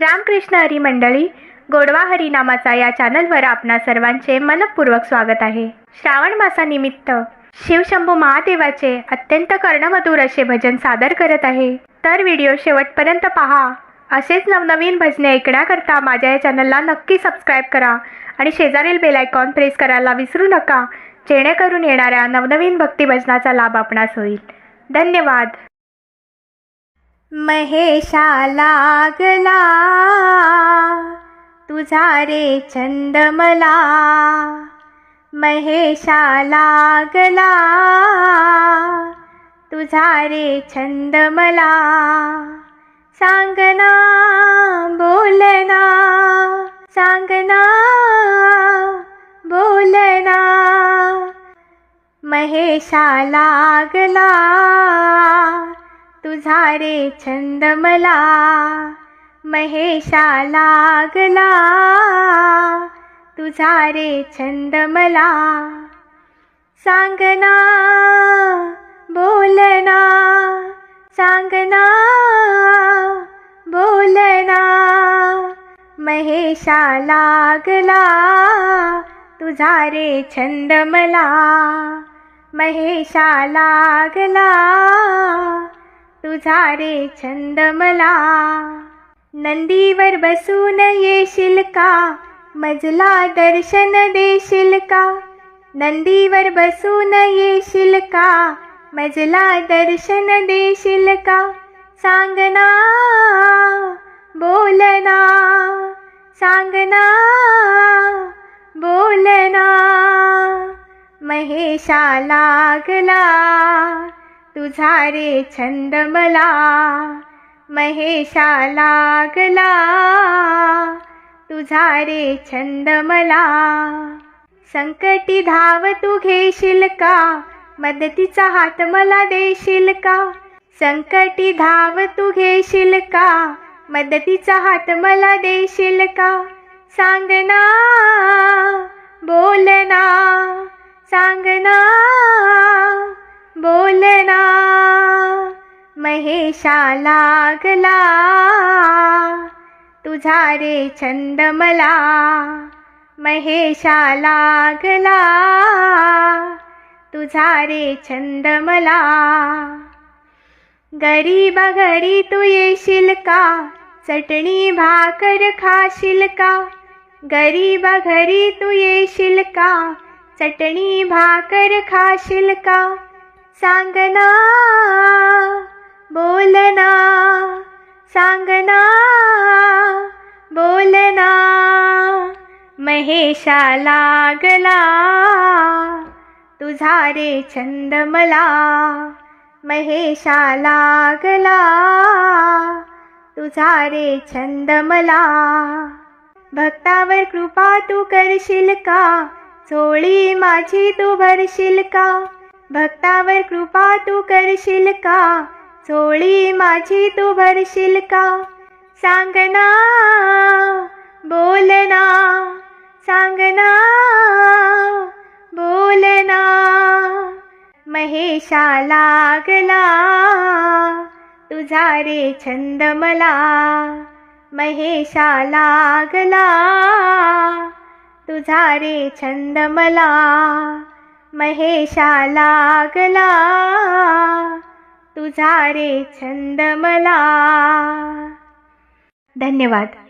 रामकृष्ण हरी मंडळी गोडवा हरी नामाचा या चॅनलवर आपणा सर्वांचे मनपूर्वक स्वागत आहे. श्रावण मासानिमित्त शिवशंभू महादेवाचे अत्यंत कर्णमधुर असे भजन सादर करत आहे. तर व्हिडिओ शेवटपर्यंत पहा. असेच नवनवीन भजने ऐकण्याकरता माझ्या या चॅनलला नक्की सबस्क्राईब करा आणि शेजारील बेल आयकॉन प्रेस करायला विसरू नका. जेणेकरून येणाऱ्या नवनवीन भक्ती भजनाचा लाभ आपणास होईल. धन्यवाद. महेशा लागला. तुझा रे छंद मला महेशा लागला. तुझा रे छंद मला सांगना बोलना सांगना बोलना महेशा लागला. तुझा रे छंद मला महेशा लागला. तुझा रे छंद मला सांगना बोलना सांगना बोलना. महेशा लागला तुझा रे छंद मला महेशा लागला. तुझा रे छंद मला नंदीवर बसून येशील का? मजला दर्शन देशील का? नंदीवर बसून येशील का? मजला दर्शन देशील का? सांगना बोलना सांगना बोलना महेशा लागला. तुझा रे छंद मला महेशा लागला तुझा रे छंद मला संकटी धाव तू घेशील का? मदतीचा हात मला देशील का? संकटी धाव तू घेशील का? मदतीचा हात मला देशील का? सांगना बोलना सांगना महेशा लागला तुझा रे छंद मला महेशा लागला. तुझा रे छंद मला गरीब घरी तू येशील का? चटणी भाकर खाशील का? गरीब घरी तू येशील का? चटणी भाकर खाशील का? सांगना बोलना सांगना बोलना महेशा लागला तुझा रे छंद मला महेशा लागला तुझा रे छंद मला. भक्तावर कृपा तू करशील का? चोळी माझी तू भरशील का? भक्तावर कृपा तू करशील का? चोळी माझी तू भरशील का? सांगना बोलना सांगना बोलना महेशा लागला तुझा रे छंद मला. महेशा लागला तुझा रे छंद मला. महेशा लागला तुझा रे छंद मला. धन्यवाद.